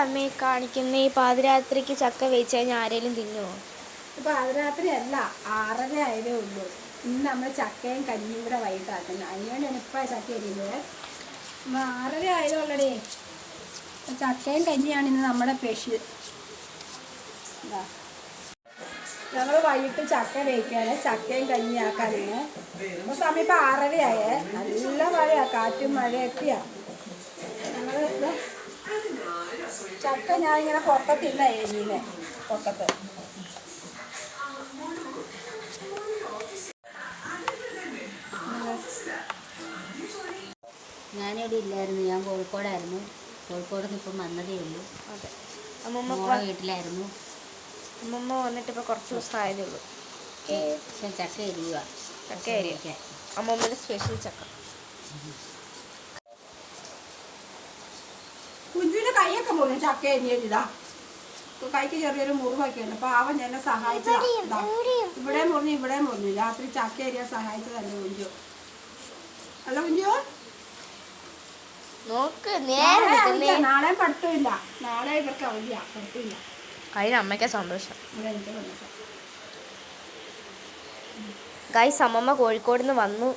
അമ്മയെ കാണിക്കുന്ന ഈ പാതിരാത്രിക്ക് ചക്ക വെച്ച് കഴിഞ്ഞാൽ ആരെങ്കിലും തിന്നുമോ പാതിരാത്രി അല്ല ആറര ആയതേ ഉള്ളൂ. ഇന്ന് നമ്മൾ ചക്കയും കഞ്ഞിയും കൂടെ വൈകിട്ടാക്കുന്നത് അതിനുവേണ്ടിയാണ് ഇപ്പം ചക്ക എരിയുന്നത് ആറര ആയതുള്ളടേ ചക്കയും കഞ്ഞിയാണ് ഇന്ന് നമ്മുടെ സ്പെഷ്യൽ. ഞങ്ങൾ വൈകിട്ട് ചക്ക വേവിക്കാണ് ചക്കയും കഞ്ഞിയാക്കാനാണ് അപ്പോൾ സമയം ഇപ്പം ആറരയായേ. നല്ല മഴയാ കാറ്റും മഴയൊക്കെയാ. ഞങ്ങൾ ചക്ക ഞാൻ ഇങ്ങനെ പൊക്കത്തില്ല എരിയിലെ പൊക്കത്ത്. ഞാനിവിടെ ഇല്ലായിരുന്നു. ഞാൻ കോഴിക്കോടായിരുന്നു. കോഴിക്കോട് നിന്ന് ഇപ്പം വന്നതേ ഉള്ളൂ. അതെ. അമ്മമ്മ വീട്ടിലായിരുന്നു. അമ്മമ്മ വന്നിട്ട് ഇപ്പോൾ കുറച്ച് ദിവസം ആയതേ ഉള്ളൂ ചക്ക എരിയുക ചക്ക എരിയ അമ്മമ്മയുടെ സ്പെഷ്യൽ ചക്ക. കൈയൊക്കെ മുറിഞ്ഞു ചക്ക എരിഞ്ഞിതാ കൈക്ക് ചെറിയൊരു മുറിവൊക്കെയുണ്ട്. അപ്പൊ പാവം എന്നെ സഹായിച്ചതാ. ഇവിടെ മുറിഞ്ഞു ഇവിടെ മുറിഞ്ഞു. രാത്രി ചക്ക എരിയാൻ സഹായിച്ചതല്ലേ കുഞ്ചു. അല്ല കുഞ്ചു? നോക്ക് നാളെ നേരെ അവധിയാ. നാളെ പഠിത്തമില്ല നാളെ ഇവർക്ക് അവധിയാ പഠിത്തമില്ല അതിന് അമ്മയ്ക്ക് സന്തോഷം. ഗൈസ് അമ്മമ്മ കോഴിക്കോട് നിന്ന് വന്നു.